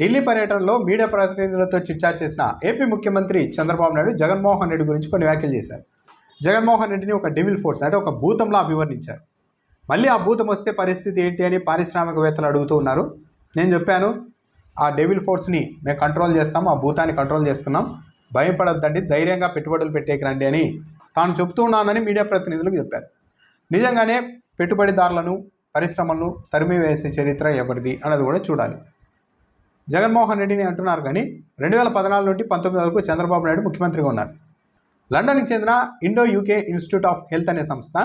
ఢిల్లీ పర్యటనలో మీడియా ప్రతినిధులతో చిట్చాట్ చేసిన ఏపీ ముఖ్యమంత్రి చంద్రబాబు నాయుడు జగన్మోహన్ రెడ్డి గురించి కొన్ని వ్యాఖ్యలు చేశారు. జగన్మోహన్ రెడ్డిని ఒక డెవిల్ ఫోర్స్ అంటే ఒక భూతంలా అభివర్ణించారు. మళ్ళీ ఆ భూతం వస్తే పరిస్థితి ఏంటి అని పారిశ్రామికవేత్తలు అడుగుతూ ఉన్నారు. నేను చెప్పాను ఆ డెవిల్ ఫోర్స్ని మేము కంట్రోల్ చేస్తాం ఆ భూతాన్ని కంట్రోల్ చేస్తున్నాం. భయపడొద్దండి ధైర్యంగా పెట్టుబడులు పెట్టేకి రండి అని తాను చెప్తూ ఉన్నానని మీడియా ప్రతినిధులకు చెప్పారు. నిజంగానే పెట్టుబడిదారులను పరిశ్రమలను తరిమివేసే చరిత్ర ఎవరిది అన్నది కూడా చూడాలి. జగన్మోహన్ రెడ్డిని అంటున్నారు కానీ రెండు వేల పద్నాలుగు నుండి పంతొమ్మిది వరకు చంద్రబాబు నాయుడు ముఖ్యమంత్రిగా ఉన్నారు. లండన్కి చెందిన Indo UK institute of health అనే సంస్థ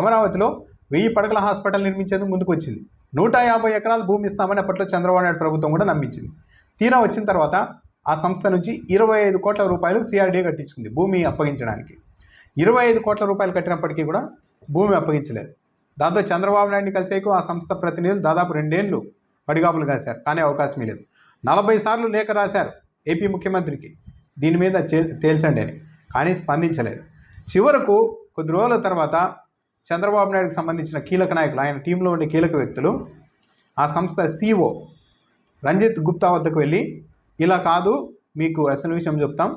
అమరావతిలో వెయ్యి పడకల హాస్పిటల్ నిర్మించేందుకు ముందుకు వచ్చింది నూట యాభై ఎకరాల భూమి ఇస్తామని అప్పట్లో చంద్రబాబు నాయుడు ప్రభుత్వం కూడా నమ్మించింది. తీరా వచ్చిన తర్వాత ఆ సంస్థ నుంచి ఇరవై ఐదు కోట్ల రూపాయలు సిఆర్డీ కట్టించుకుంది భూమి అప్పగించడానికి. ఇరవై ఐదు కోట్ల రూపాయలు కట్టినప్పటికీ కూడా భూమి అప్పగించలేదు. దాంతో చంద్రబాబు నాయుడిని కలిసేకు ఆ సంస్థ ప్రతినిధులు దాదాపు రెండేళ్ళు పడిగాపులు కాశారు. కానీ అవకాశమే లేదు. నలభై సార్లు లేఖ రాశారు ఏపీ ముఖ్యమంత్రికి. దీని మీద తేల్చండి అని. కానీ స్పందించలేదు. చివరకు కొద్ది రోజుల తర్వాత చంద్రబాబు నాయుడుకి సంబంధించిన కీలక నాయకులు ఆయన టీంలో ఉండే కీలక వ్యక్తులు ఆ సంస్థ సిఓ రంజిత్ గుప్తా వద్దకు వెళ్ళి ఇలా కాదు మీకు అసలు విషయం చెప్తాం.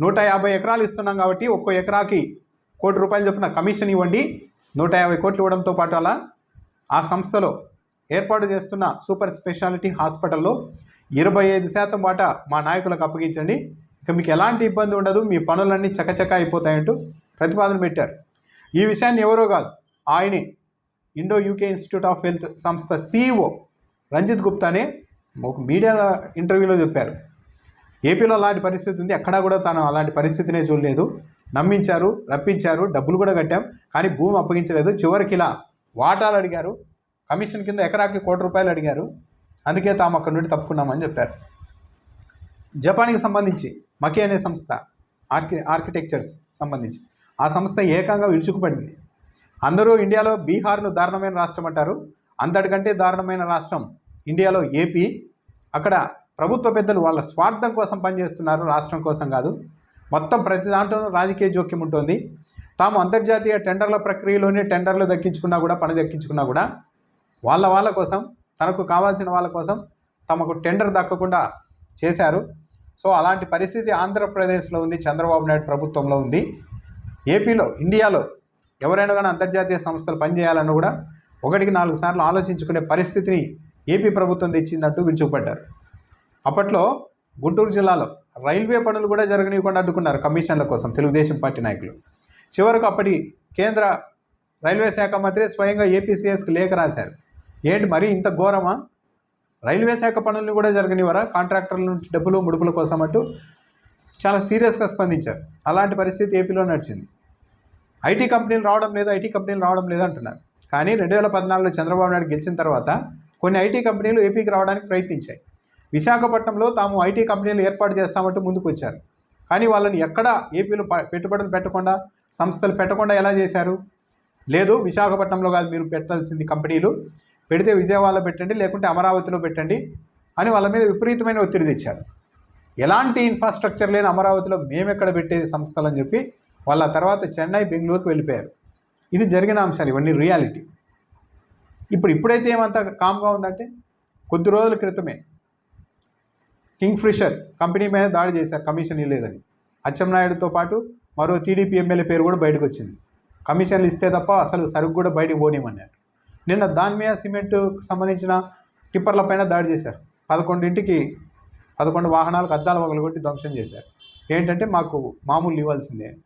నూట యాభై ఎకరాలు ఇస్తున్నాం కాబట్టి ఒక్కో ఎకరాకి కోటి రూపాయలు చొప్పున కమిషన్ ఇవ్వండి. నూట యాభై కోట్లు ఇవ్వడంతో పాటు అలా ఆ సంస్థలో ఏర్పాటు చేస్తున్న సూపర్ స్పెషాలిటీ హాస్పిటల్లో ఇరవై ఐదు శాతం వాటా మా నాయకులకు అప్పగించండి. ఇక మీకు ఎలాంటి ఇబ్బంది ఉండదు మీ పనులన్నీ చకచక అయిపోతాయంటూ ప్రతిపాదన పెట్టారు. ఈ విషయాన్ని ఎవరో కాదు ఆయనే Indo UK institute of health సంస్థ సిఇఓ రంజిత్ గుప్తానే ఒక మీడియా ఇంటర్వ్యూలో చెప్పారు. ఏపీలో అలాంటి పరిస్థితి ఉంది ఎక్కడా కూడా తాను అలాంటి పరిస్థితినే చూడలేదు. నమ్మించారు రప్పించారు డబ్బులు కూడా కట్టాం కానీ భూమి అప్పగించలేదు. చివరికి ఇలా వాటాలు అడిగారు కమిషన్ కింద ఎకరాకి కోటి రూపాయలు అడిగారు. అందుకే తాము అక్కడి నుండి తప్పుకున్నామని చెప్పారు. జపాన్కి సంబంధించి మకే అనే సంస్థ ఆర్కి ఆర్కిటెక్చర్స్ సంబంధించి ఆ సంస్థ ఏకంగా విరుచుకుపడింది. అందరూ ఇండియాలో బీహార్ను దారుణమైన రాష్ట్రం అంటారు. అంతటికంటే దారుణమైన రాష్ట్రం ఇండియాలో ఏపీ. అక్కడ ప్రభుత్వ పెద్దలు వాళ్ళ స్వార్థం కోసం పనిచేస్తున్నారు రాష్ట్రం కోసం కాదు. మొత్తం ప్రతి దాంట్లోనూ రాజకీయ జోక్యం ఉంటుంది. తాము అంతర్జాతీయ టెండర్ల ప్రక్రియలోనే టెండర్లు దక్కించుకున్నా కూడా పని దక్కించుకున్నా కూడా వాళ్ళ వాళ్ళ కోసం తనకు కావాల్సిన వాళ్ళ కోసం తమకు టెండర్ దక్కకుండా చేశారు. సో అలాంటి పరిస్థితి ఆంధ్రప్రదేశ్లో ఉంది చంద్రబాబు నాయుడు ప్రభుత్వంలో ఉంది. ఏపీలో ఇండియాలో ఎవరైనా కానీ అంతర్జాతీయ సంస్థలు పనిచేయాలన్నా కూడా ఒకటికి నాలుగు సార్లు ఆలోచించుకునే పరిస్థితిని ఏపీ ప్రభుత్వం తెచ్చిందంటూ విరుచుకుపడ్డారు అప్పట్లో గుంటూరు జిల్లాలో రైల్వే పనులు కూడా జరగనీయకుండా అడ్డుకున్నారు కమిషన్ల కోసం తెలుగుదేశం పార్టీ నాయకులు. చివరకు అప్పటి కేంద్ర రైల్వే శాఖ మంత్రి స్వయంగా ఏపీసీఎస్కి లేఖ రాశారు. ఏంటి మరీ ఇంత ఘోరమా? రైల్వే శాఖ పనులను కూడా జరగనివ్వరా? కాంట్రాక్టర్ల నుంచి డబ్బులు ముడుపుల కోసం అంటూ చాలా సీరియస్గా స్పందించారు. అలాంటి పరిస్థితి ఏపీలో నడిచింది. ఐటీ కంపెనీలు రావడం లేదు ఐటీ కంపెనీలు రావడం లేదు అంటున్నారు. కానీ రెండు వేల పద్నాలుగులో చంద్రబాబు నాయుడు గెలిచిన తర్వాత కొన్ని ఐటీ కంపెనీలు ఏపీకి రావడానికి ప్రయత్నించాయి. విశాఖపట్నంలో తాము ఐటీ కంపెనీలు ఏర్పాటు చేస్తామంటూ ముందుకు వచ్చారు కానీ వాళ్ళని ఎక్కడ ఏపీలో ప- పెట్టుబడులు పెట్టకుండా సంస్థలు పెట్టకుండా ఎలా చేశారు? లేదు విశాఖపట్నంలో కాదు మీరు పెట్టాల్సింది కంపెనీలు. పెడితే విజయవాడలో పెట్టండి లేకుంటే అమరావతిలో పెట్టండి అని వాళ్ళ మీద విపరీతమైన ఒత్తిడి తెచ్చారు. ఎలాంటి ఇన్ఫ్రాస్ట్రక్చర్ లేని అమరావతిలో మేమెక్కడ పెట్టేది సంస్థలు అని చెప్పి వాళ్ళ తర్వాత చెన్నై బెంగళూరుకు వెళ్ళిపోయారు. ఇది జరిగిన అంశాలు ఇవన్నీ రియాలిటీ ఇప్పుడు ఇప్పుడైతే ఏమంత కామ్గా ఉందంటే కొద్ది రోజుల క్రితమే కింగ్ ఫిషర్ కంపెనీ మీద దాడి చేశారు కమిషన్ ఇవ్వలేదని. అచ్చెన్నాయుడుతో పాటు మరో టీడీపీ ఎమ్మెల్యే పేరు కూడా బయటకు వచ్చింది. కమిషన్లు ఇస్తే తప్ప అసలు సరుకు కూడా బయటకు పోనిమన్నారు నిన్న దాన్మియా మీద సిమెంట్కు సంబంధించిన టిప్పర్లపైన దాడి చేశారు. పదకొండింటికి పదకొండు వాహనాలకు అద్దాలు పగలగొట్టి ధ్వంసం చేశారు. ఏంటంటే మాకు మామూలు ఇవ్వాల్సిందే అని.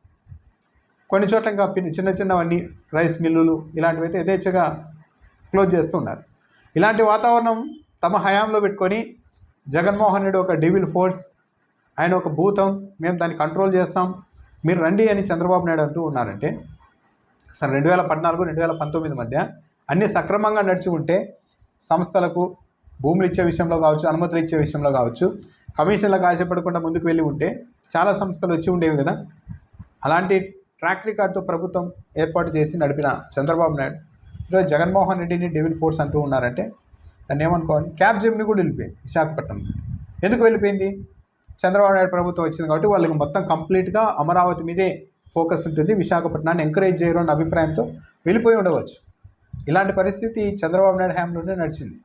కొన్ని చోట్ల ఇంకా చిన్న చిన్నవన్నీ రైస్ మిల్లులు ఇలాంటివి అయితే యథేచ్ఛగా క్లోజ్ చేస్తున్నారు ఇలాంటి వాతావరణం తమ హయాంలో పెట్టుకొని జగన్మోహన్ రెడ్డి ఒక డివిల్ ఫోర్స్ ఆయన ఒక భూతం మేము దాన్ని కంట్రోల్ చేస్తాం మీరు రండి అని చంద్రబాబు నాయుడు అంటూ ఉన్నారంటే సార్ రెండు వేల పద్నాలుగు రెండు వేల పంతొమ్మిది మధ్య అన్నీ సక్రమంగా నడిచి ఉంటే సంస్థలకు భూములు ఇచ్చే విషయంలో కావచ్చు అనుమతులు ఇచ్చే విషయంలో కావచ్చు కమిషన్లకు ఆశపడకుండా ముందుకు వెళ్ళి ఉంటే చాలా సంస్థలు వచ్చి ఉండేవి కదా. అలాంటి ట్రాక్ రికార్డ్తో ప్రభుత్వం ఏర్పాటు చేసి నడిపిన చంద్రబాబు నాయుడు ఈరోజు జగన్మోహన్ రెడ్డిని డెవిల్ ఫోర్స్ అంటూ ఉన్నారంటే దాన్ని ఏమనుకోవాలి? క్యాబ్ జిమ్ని కూడా వెళ్ళిపోయింది విశాఖపట్నం ఎందుకు వెళ్ళిపోయింది? చంద్రబాబు నాయుడు ప్రభుత్వం వచ్చింది కాబట్టి వాళ్ళకి మొత్తం కంప్లీట్గా అమరావతి మీదే ఫోకస్ ఉంటుంది. విశాఖపట్నాన్ని ఎంకరేజ్ చేయరు అన్న అభిప్రాయంతో వెళ్ళిపోయి ఉండవచ్చు. ఇలాంటి పరిస్థితి చంద్రబాబు నాయుడు హ్యాండ్లోనే నడిచింది.